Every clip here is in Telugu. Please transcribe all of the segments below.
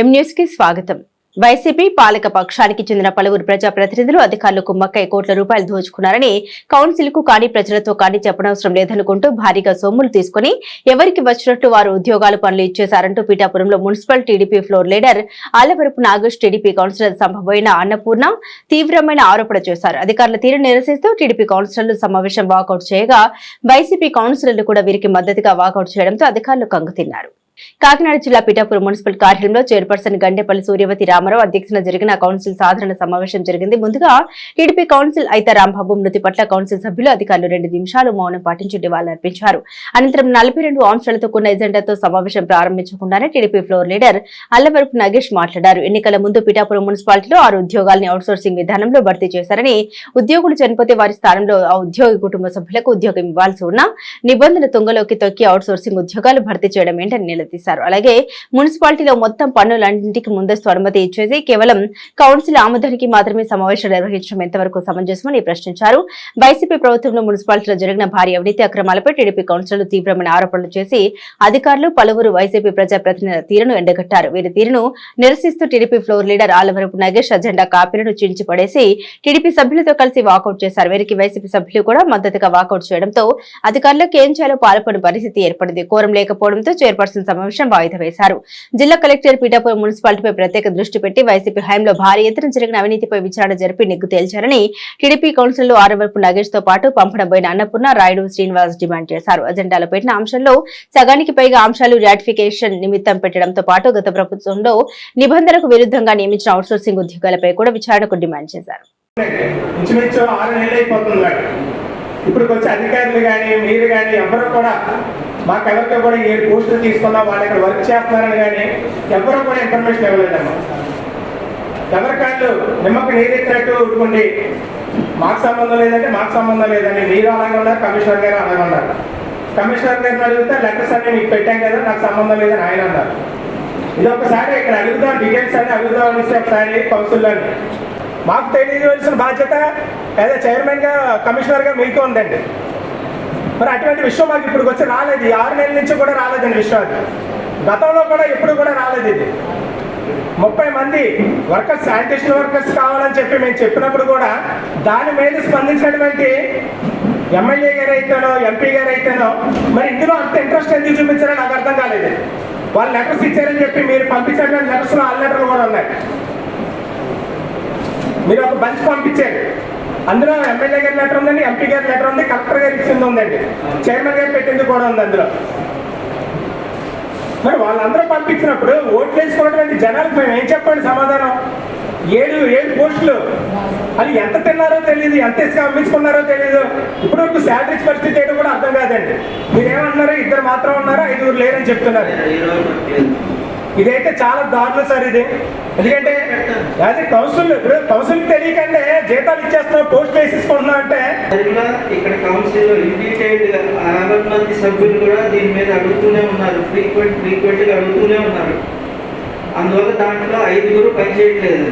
ఎం న్యూస్కి స్వాగతం. వైసీపీ పాలక పక్షానికి చెందిన పలువురు ప్రజా ప్రతినిధులు అధికారులు కుమ్మక్కై కోట్ల రూపాయలు దోచుకున్నారని కౌన్సిల్కు కానీ ప్రజలతో కానీ చెప్పనవసరం లేదనుకుంటూ భారీగా సొమ్ములు తీసుకుని ఎవరికి వచ్చినట్టు వారు ఉద్యోగాలు పనులు ఇచ్చేశారంటూ పీఠాపురంలో municipal TDP floor leader Alavarapu Nagesh TDP councillor సంభవైన Annapurna తీవ్రమైన ఆరోపణ చేశారు. అధికారుల తీరు నిరసిస్తూ టీడీపీ కౌన్సిలర్లు సమావేశం వాకౌట్ చేయగా వైసీపీ కౌన్సిలర్లు కూడా వీరికి మద్దతుగా వాకౌట్ చేయడంతో అధికారులు కంగుతిన్నారు కాకినాడ జిల్లా పిఠాపురం మున్సిపల్ కార్యాలయంలో చైర్పర్సన్ గండేపల్లి సూర్యవతి రామారావు అధ్యక్షతన జరిగిన కౌన్సిల్ సాధారణ సమావేశం జరిగింది. ముందుగా టీడీపీ కౌన్సిల్ అయితే రాంబాబు మృతి పట్ల కౌన్సిల్ సభ్యులు అధికారులు రెండు నిమిషాలు మౌనం పాటించి నివాళులర్పించారు. అనంతరం నలభై రెండు అంశాలతో కూడిన ఎజెండాతో సమావేశం ప్రారంభించకుండానే TDP floor leader Allavarapu Nagesh మాట్లాడారు. ఎన్నికల ముందు పిఠాపురం మున్సిపాలిటీలో ఆరు ఉద్యోగాల్ని అవుట్సోర్సింగ్ విధానంలో భర్తీ చేశారని ఉద్యోగులు చనిపోతే వారి స్థానంలో ఆ ఉద్యోగి కుటుంబ సభ్యులకు ఉద్యోగం ఇవ్వాల్సి ఉన్న నిబంధన తుంగలోకి తొక్కి అవుట్సోర్సింగ్ ఉద్యోగాలు భర్తీ చేయడం ఏంటని నిలదీశారు అలాగే మున్సిపాలిటీలో మొత్తం పన్నులన్నింటికి ముందస్తు అనుమతి ఇచ్చేసి కేవలం కౌన్సిల్ ఆమోదానికి మాత్రమే సమావేశం నిర్వహించడం ఎంతవరకు సమంజసమని ప్రశ్నించారు. వైసీపీ ప్రభుత్వంలో మున్సిపాలిటీలో జరిగిన భారీ అవినీతి అక్రమాలపై టీడీపీ కౌన్సిలర్లు తీవ్రమైన ఆరోపణలు చేసి అధికారులు పలువురు వైసీపీ ప్రజాప్రతినిధుల తీరును ఎండగట్టారు. వీరి తీరును నిరసిస్తూ TDP floor leader Alavarapu Nagesh agenda కాపీలను చించి పడేసి టీడీపీ సభ్యులతో కలిసి వాకౌట్ చేశారు. వీరికి వైసీపీ సభ్యులు కూడా మద్దతుగా వాకౌట్ చేయడంతో అధికారులకు ఏం చేయాలో పాల్పడిన పరిస్థితి ఏర్పడింది. కోరం లేకపోవడంతో చైర్పర్సన్ సమావేశం వాయిదా వేశారు. జిల్లా కలెక్టర్ పీఠాపురం మున్సిపాలిటీపై ప్రత్యేక దృష్టి పెట్టి వైసీపీ హయాంలో భారీ ఎత్తున జరిగిన అవినీతిపై విచారణ జరిపి నిగ్గు తేల్చారని టీడీపీ కౌన్సిల్లో ఆరవరపు నగేష్తో పాటు పంపడబోయిన అన్నపూర్ణ రాయుడు శ్రీనివాస్ డిమాండ్ చేశారు. అజెండాలో పెట్టిన అంశంలో సగానికి పైగా అంశాలు రాటిఫికేషన్ నిమిత్తం పెట్టడంతో పాటు గత ప్రభుత్వంలో నిబంధనలకు విరుద్ధంగా నియమించిన అవుట్సోర్సింగ్ ఉద్యోగాలపై కూడా విచారణకు డిమాండ్ చేశారు. ఇప్పుడు వచ్చే అధికారులు కానీ మీరు కానీ ఎవరు కూడా మాకు ఎవరితో కూడా ఏడు పోస్టులు తీసుకున్నా వాళ్ళు ఇక్కడ వర్క్ చేస్తున్నారని కానీ ఎవరు కూడా ఇన్ఫర్మేషన్ ఇవ్వలేదమ్మా. ఎవరికాళ్ళు నిమ్మకు నీరెత్తినట్టు ఊరుకోండి మాకు సంబంధం లేదంటే మాకు సంబంధం లేదండి మీరు అలాగే ఉన్నారు కమిషనర్ గారు అలాగే ఉన్నారు. కమిషనర్ గారిని అడిగితే లెటర్స్ అన్ని మీకు పెట్టాం కదా నాకు సంబంధం లేదని ఆయన అన్నారు. ఇది ఒకసారి ఇక్కడ అడుగుదాం డీటెయిల్స్ అన్ని అడుగుదాం అనేసి ఒకసారి కౌన్సిల్లోని మాకు తెలియవలసిన బాధ్యత లేదా చైర్మన్గా కమిషనర్గా మీకు ఉందండి. మరి అటువంటి విషయం మాకు ఇప్పుడు వచ్చి రాలేదు. ఆరు నెలల నుంచి కూడా రాలేదండి విషయం అది. గతంలో కూడా ఎప్పుడు కూడా రాలేదు ఇది. ముప్పై మంది వర్కర్స్ శానిటేషన్ వర్కర్స్ కావాలని చెప్పి మేము చెప్పినప్పుడు కూడా దాని మీద స్పందించినటువంటి ఎమ్మెల్యే గారు అయితేనో ఎంపీ గారు అయితేనో మరి ఇందులో అంత ఇంట్రెస్ట్ ఎందుకు చూపించారో నాకు అర్థం కాలేదు. వాళ్ళు లెటర్స్ ఇచ్చారని చెప్పి మీరు పంపించినటువంటి లెటర్స్లో ఆ లెటర్లు కూడా ఉన్నాయి. మీరు ఒక బంచ్ పంపించారు. అందులో ఎమ్మెల్యే గారి లెటర్ ఉందండి ఎంపీ గారి లెటర్ ఉంది కలెక్టర్ గారి ఇచ్చింది ఉందండి చైర్మన్ గారు పెట్టింది కూడా ఉంది అందులో. మరి వాళ్ళందరూ పంపించినప్పుడు ఓట్లు వేసుకున్నటువంటి జనాలకు మేము ఏం చెప్పండి సమాధానం? ఏడు ఏడు పోస్టులు. అది ఎంత తిన్నారో తెలియదు ఎంత ఇసుక అమ్మించుకున్నారో తెలియదు ఇప్పుడు వరకు శాలరీస్ పరిస్థితి ఏంటో కూడా అర్థం కాదండి. మీరేమన్నారు ఇద్దరు మాత్రం ఉన్నారు ఐదుగురు లేరని చెప్తున్నారు. ఇదైతే చాలా దారుణం సార్ ఇది. ఎందుకంటే యాజ్ ఏ కౌన్సిల్ ఇప్పుడు కౌన్సిల్ తెలియకంటే జీతాలు ఇచ్చేస్తున్నాం పోస్ట్ వేసేసుకుంటున్నాం అంటే ఇక్కడ కౌన్సిల్ ఇండిటైల్డ్ అరవై మంది సభ్యులు కూడా దీని మీద అడుగుతూనే ఉన్నారు. ఫ్రీక్వెంట్ ఫ్రీక్వెంట్గా అడుగుతూనే ఉన్నారు. అందువల్ల దాంట్లో ఐదుగురు పనిచేయట్లేదు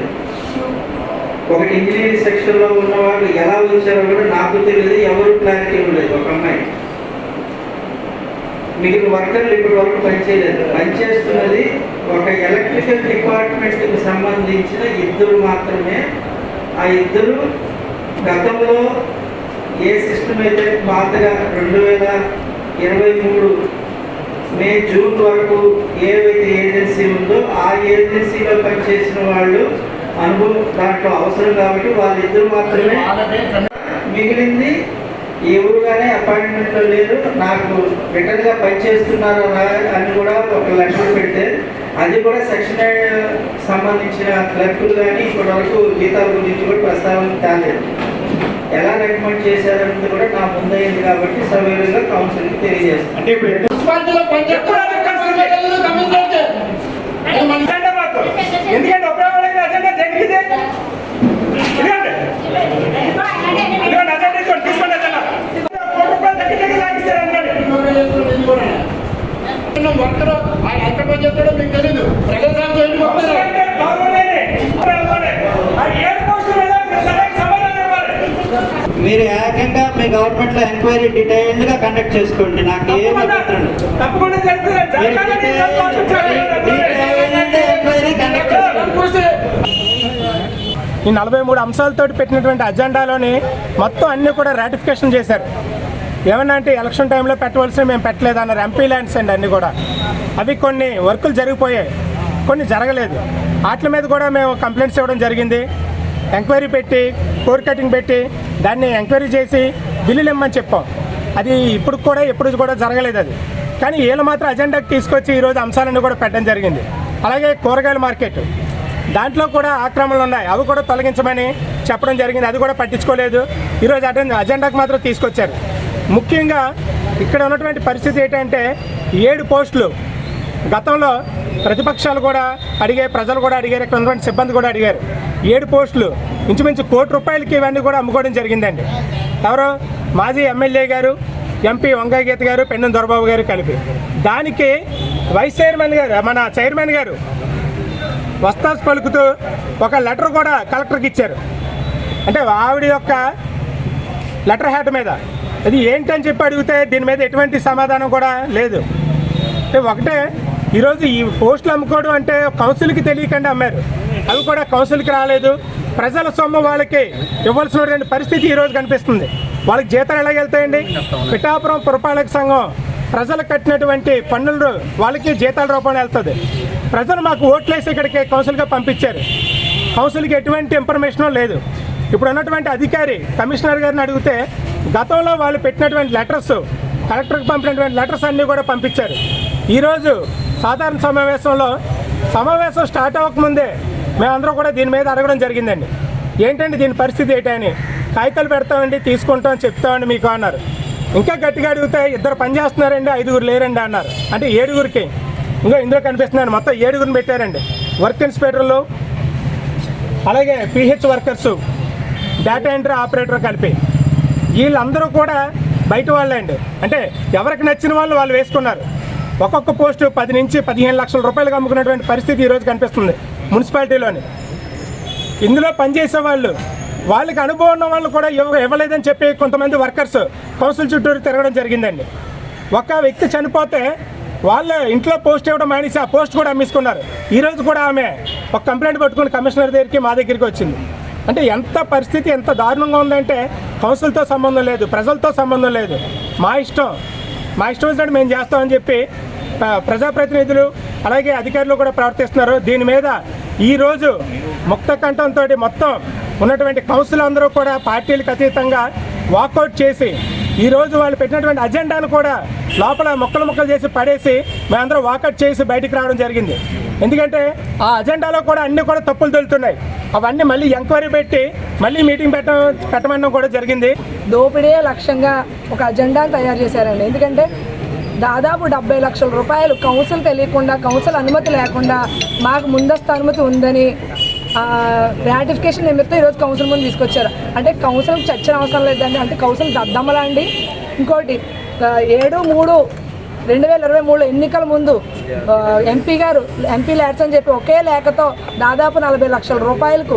ఒకటి ఇంజనీరింగ్ సెక్షన్లో ఉన్న వాళ్ళు ఎలా వచ్చారో కూడా నాకు తెలియదు ఎవరు క్లారిటీ ఇవ్వలేదు ఒక అమ్మాయి. మిగిలిన వర్కర్లు ఇప్పటి వరకు పనిచేయలేదు పనిచేస్తున్నది ఎలక్ట్రికల్ డిపార్ట్మెంట్కి సంబంధించిన ఇద్దరు మాత్రమే ఆ ఇద్దరు గతంలో ఏ సిస్టమ్ అయితే పాతగా రెండు వేల ఇరవై మూడు మే జూన్ వరకు ఏవైతే ఏజెన్సీ ఉందో ఆ ఏజెన్సీలో పనిచేసిన వాళ్ళు అనుభవం దాంట్లో అవసరం కాబట్టి వాళ్ళిద్దరు మాత్రమే మిగిలింది. ఎవరు కానీ అపాయింట్మెంట్లో లేదు. నాకు రిటర్న్గా పనిచేస్తున్నారా అని కూడా ఒక లెటర్ పెడితే అది కూడా సెక్షన్ సంబంధించిన క్లర్కులు కానీ ఇప్పటి వరకు జీతాల గురించి కూడా ప్రస్తావన తేలేదు. ఎలా రికమెండ్ చేశారన్నది కూడా నా ముందైంది కాబట్టి సవివరంగా కౌన్సిల్కి తెలియజేస్తాను. అంటే ఇప్పుడు. అది మన అజెండా మాకు. మీరు ఏకంగా మీ గవర్నమెంట్లో ఎంక్వైరీ డీటెయిల్డ్గా కండక్ట్ చేసుకోండి. నాకు ఏం ఈ నలభై మూడు అంశాలతో పెట్టినటువంటి అజెండాలోని మొత్తం అన్నీ కూడా రాటిఫికేషన్ చేశారు. ఏమన్నా అంటే ఎలక్షన్ టైంలో పెట్టవలసినవి మేము పెట్టలేదు అన్నారు ఎంపీ ల్యాండ్స్ అండి అన్నీ కూడా. అవి కొన్ని వర్కులు జరిగిపోయాయి. కొన్ని జరగలేదు. వాటి మీద కూడా మేము కంప్లైంట్స్ ఇవ్వడం జరిగింది. ఎంక్వైరీ పెట్టి కోర్ కటింగ్ పెట్టి దాన్ని ఎంక్వైరీ చేసి బిల్లులు ఇమ్మని చెప్పాం. అది ఇప్పుడు కూడా ఎప్పుడు కూడా జరగలేదు అది. కానీ వీళ్ళు మాత్రం అజెండాకి తీసుకొచ్చి ఈరోజు అంశాలన్నీ కూడా పెట్టడం జరిగింది. అలాగే కూరగాయల మార్కెట్. దాంట్లో కూడా ఆక్రమణలు ఉన్నాయి. అవి కూడా తొలగించమని చెప్పడం జరిగింది. అది కూడా పట్టించుకోలేదు. ఈరోజు అటెండ్ అజెండాకు మాత్రం తీసుకొచ్చారు. ముఖ్యంగా ఇక్కడ ఉన్నటువంటి పరిస్థితి ఏంటంటే ఏడు పోస్టులు గతంలో ప్రతిపక్షాలు కూడా అడిగే ప్రజలు కూడా అడిగారు ఇక్కడ ఉన్నటువంటి సిబ్బంది కూడా అడిగారు. ఏడు పోస్టులు ఇంచుమించు కోటి రూపాయలకి ఇవన్నీ కూడా అమ్ముకోవడం జరిగిందండి. ఎవరు మాజీ ఎమ్మెల్యే గారు ఎంపీ వంగయ్య గీత గారు పెన్నం దొరబాబు గారు కలిపి. దానికి వైస్ చైర్మన్ గారు మన చైర్మన్ గారు వస్తాస్ పలుకుతూ ఒక లెటర్ కూడా కలెక్టర్కి ఇచ్చారు. అంటే ఆవిడ యొక్క లెటర్ హ్యాడ్ మీద. అది ఏంటని చెప్పి అడిగితే దీని మీద ఎటువంటి సమాధానం కూడా లేదు. ఒకటే ఈరోజు ఈ పోస్టులు అమ్ముకోవడం అంటే కౌన్సిల్కి తెలియకుండా అమ్మారు. అవి కూడా కౌన్సిల్కి రాలేదు. ప్రజల సొమ్ము వాళ్ళకి ఇవ్వాల్సినటువంటి పరిస్థితి ఈరోజు కనిపిస్తుంది. వాళ్ళకి జీతాలు ఎలా వెళ్తాయండి? పిఠాపురం పురపాలక సంఘం ప్రజలు కట్టినటువంటి పన్నులు వాళ్ళకి జీతాల రూపంలో వెళ్తుంది. ప్రజలు మాకు ఓట్లేసి ఇక్కడికి కౌన్సిల్గా పంపించారు. కౌన్సిల్కి ఎటువంటి ఇన్ఫర్మేషన్ లేదు. ఇప్పుడు ఉన్నటువంటి అధికారి కమిషనర్ గారిని అడిగితే గతంలో వాళ్ళు పెట్టినటువంటి లెటర్స్ కలెక్టర్కి పంపినటువంటి లెటర్స్ అన్నీ కూడా పంపించారు. ఈరోజు సాధారణ సమావేశంలో సమావేశం స్టార్ట్ అవ్వకముందే మేమందరం కూడా దీని మీద అడగడం జరిగిందండి. ఏంటండి దీని పరిస్థితి ఏంటని కాగితాలు పెడతామండి తీసుకుంటాం చెప్తామండి మీకు అన్నారు. ఇంకా గట్టిగా అడిగితే ఇద్దరు పని చేస్తున్నారండి ఐదుగురు లేరండి అన్నారు. అంటే ఏడుగురికి. ఇంకా ఇందులో కనిపిస్తున్నాను మొత్తం ఏడుగురిని పెట్టారండి. వర్క్ ఇన్స్పెక్టర్లు అలాగే PH workers data entry operator కలిపి. వీళ్ళందరూ కూడా బయట వాళ్ళే అండి. అంటే ఎవరికి నచ్చిన వాళ్ళు వాళ్ళు వేసుకున్నారు. ఒక్కొక్క పోస్టు పది నుంచి పదిహేను లక్షల రూపాయలకు అమ్ముకున్నటువంటి పరిస్థితి ఈరోజు కనిపిస్తుంది మున్సిపాలిటీలోని. ఇందులో పనిచేసే వాళ్ళు వాళ్ళకి అనుభవం ఉన్న వాళ్ళు కూడా ఇవ్వ ఇవ్వలేదని చెప్పి కొంతమంది వర్కర్స్ కౌన్సిల్ చుట్టూరు తిరగడం జరిగిందండి. ఒక వ్యక్తి చనిపోతే వాళ్ళ ఇంట్లో పోస్ట్ ఇవ్వడం మానేసి ఆ పోస్ట్ కూడా అమ్మేసుకున్నారు. ఈరోజు కూడా ఆమె ఒక కంప్లైంట్ పట్టుకుని కమిషనర్ దగ్గరికి మా దగ్గరికి వచ్చింది. అంటే ఎంత పరిస్థితి ఎంత దారుణంగా ఉందంటే కౌన్సిల్తో సంబంధం లేదు ప్రజలతో సంబంధం లేదు. మా ఇష్టం మా ఇష్టం వచ్చినట్టు మేము చేస్తామని చెప్పి ప్రజాప్రతినిధులు అలాగే అధికారులు కూడా ప్రవర్తిస్తున్నారు. దీని మీద ఈరోజు ముక్త కంఠంతో మొత్తం ఉన్నటువంటి కౌన్సిల్ అందరూ కూడా పార్టీలకు అతీతంగా వాకౌట్ చేసి ఈరోజు వాళ్ళు పెట్టినటువంటి అజెండాను కూడా లోపల మొక్కలు మొక్కలు చేసి పడేసి మేమందరూ వాకౌట్ చేసి బయటికి రావడం జరిగింది. ఎందుకంటే ఆ అజెండాలో కూడా అన్నీ కూడా తప్పులు తెలుతున్నాయి. అవన్నీ మళ్ళీ ఎంక్వైరీ పెట్టి మళ్ళీ మీటింగ్ పెట్ట పెట్టమనడం కూడా జరిగింది. దోపిడీ లక్ష్యంగా ఒక అజెండాను తయారు చేశారండి. ఎందుకంటే దాదాపు డెబ్బై లక్షల రూపాయలు కౌన్సిల్ తెలియకుండా కౌన్సిల్ అనుమతి లేకుండా మాకు ముందస్తు అనుమతి ఉందని రాటిఫికేషన్ నిమిత్తం ఈరోజు కౌన్సిల్ ముందు తీసుకొచ్చారు. అంటే కౌన్సిల్ చర్చన అవసరం లేదండి. అంటే కౌన్సిల్ దద్దమ్మలా అండి. ఇంకోటి ఏడు మూడు రెండు వేల ఇరవై మూడు ఎన్నికల ముందు ఎంపీ గారు ఎంపీ ల్యాడ్స్ అని చెప్పి ఒకే లేఖతో దాదాపు నలభై లక్షల రూపాయలకు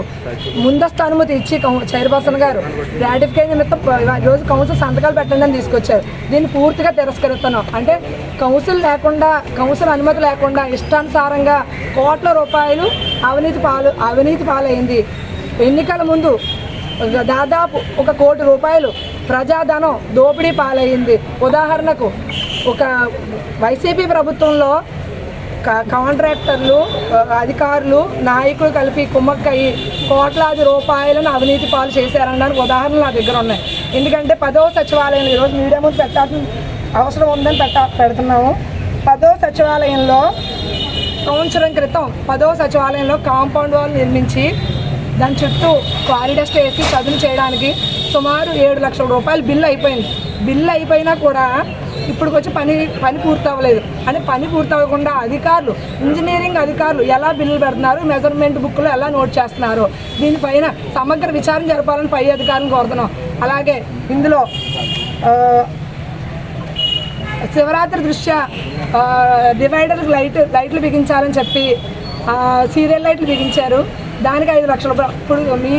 ముందస్తు అనుమతి ఇచ్చి చైర్పర్సన్ గారు రాటిఫికేషన్ నిమిత్తం రోజు కౌన్సిల్ సంతకాలు పెట్టండి అని తీసుకొచ్చారు. దీన్ని పూర్తిగా తిరస్కరిస్తున్నాం. అంటే కౌన్సిల్ లేకుండా కౌన్సిల్ అనుమతి లేకుండా ఇష్టానుసారంగా కోట్ల రూపాయలు అవినీతి పాలు అవినీతి పాలైంది. ఎన్నికల ముందు దాదాపు ఒక కోటి రూపాయలు ప్రజాధనం దోపిడీ పాలయ్యింది ఉదాహరణకు ఒక వైసీపీ ప్రభుత్వంలో కాంట్రాక్టర్లు అధికారులు నాయకులు కలిపి కుమ్మక్కయి కోట్లాది రూపాయలను అవినీతి పాలు చేశారనడానికి ఉదాహరణలు నా దగ్గర ఉన్నాయి. ఎందుకంటే పదవ సచివాలయం ఈరోజు మీడియా ముందు పెట్టాల్సిన అవసరం ఉందని పెట్ట పెడుతున్నాము. పదవ సచివాలయంలో సంవత్సరం క్రితం పదవ సచివాలయంలో కాంపౌండ్ వాల్ నిర్మించి దాని చుట్టూ క్వారిడస్ట్ వేసి చదువు చేయడానికి సుమారు ఏడు లక్షల రూపాయలు బిల్లు అయిపోయింది. బిల్లు అయిపోయినా కూడా ఇప్పుడు వచ్చి పని పని పూర్తి అవ్వలేదు అంటే పని పూర్తి అవ్వకుండా అధికారులు ఇంజనీరింగ్ అధికారులు ఎలా బిల్లులు పెడుతున్నారు మెజర్మెంట్ బుక్లో ఎలా నోట్ చేస్తున్నారు దీనిపైన సమగ్ర విచారణ జరపాలని పై అధికారులను కోరుతున్నాం. అలాగే ఇందులో శివరాత్రి దృష్ట్యా డివైడర్కి లైట్ లైట్లు బిగించాలని చెప్పి సీరియల్ లైట్లు బిగించారు. దానికి ఐదు లక్షల రూపాయలు. ఇప్పుడు మీ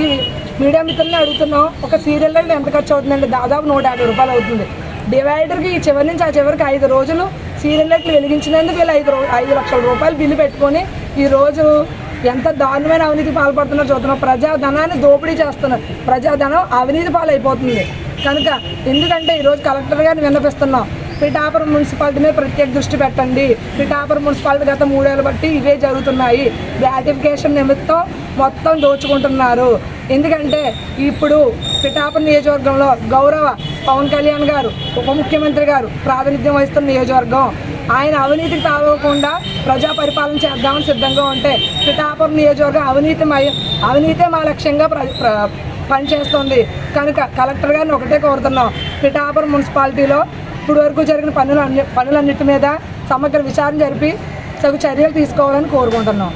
మీడియా మిత్రుల్ని అడుగుతున్నాం ఒక సీరియల్ లైట్ ఎంత ఖర్చు అవుతుందండి దాదాపు నూట యాభై రూపాయలు అవుతుంది. డివైడర్కి ఈ చివరి నుంచి ఆ చివరికి ఐదు రోజులు సీరియల్ లైట్లు వెలిగించినందుకు వీళ్ళు ఐదు రో ఐదు లక్షల రూపాయలు బిల్లు పెట్టుకొని ఈరోజు ఎంత దారుణమైన అవినీతి పాల్పడుతున్నారో చూస్తున్నాం. ప్రజాధనాన్ని దోపిడీ చేస్తున్నారు. ప్రజాధనం అవినీతి పాలైపోతుంది. కనుక ఎందుకంటే ఈరోజు కలెక్టర్ గారిని విన్నపిస్తున్నాం. పిఠాపురం మున్సిపాలిటీ మీద ప్రత్యేక దృష్టి పెట్టండి. పిఠాపురం మున్సిపాలిటీ గత మూడేళ్ళు బట్టి ఇవే జరుగుతున్నాయి. గ్రాటిఫికేషన్ నిమిత్తం మొత్తం దోచుకుంటున్నారు. ఎందుకంటే ఇప్పుడు పిఠాపురం నియోజకవర్గంలో గౌరవ పవన్ కళ్యాణ్ గారు ఉప ముఖ్యమంత్రి గారు ప్రాతినిధ్యం వహిస్తున్న నియోజకవర్గం. ఆయన అవినీతికి తాగకుండా ప్రజా పరిపాలన చేద్దామని సిద్ధంగా ఉంటే పిఠాపురం నియోజకవర్గం అవినీతి అవినీతే మా లక్ష్యంగా పనిచేస్తుంది. కనుక కలెక్టర్ గారిని ఒకటే కోరుతున్నాం. పిఠాపురం మున్సిపాలిటీలో ఇప్పుడు వరకు జరిగిన పనులు అన్ని పనులన్నిటి మీద సమగ్ర విచారణ జరిపి తగు చర్యలు తీసుకోవాలని కోరుకుంటున్నాం.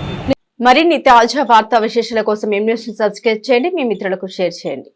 మరిన్ని తాజా వార్తా విశేషాల కోసం ఎం న్యూస్ సబ్స్క్రైబ్ చేయండి. మీ మిత్రులకు షేర్ చేయండి.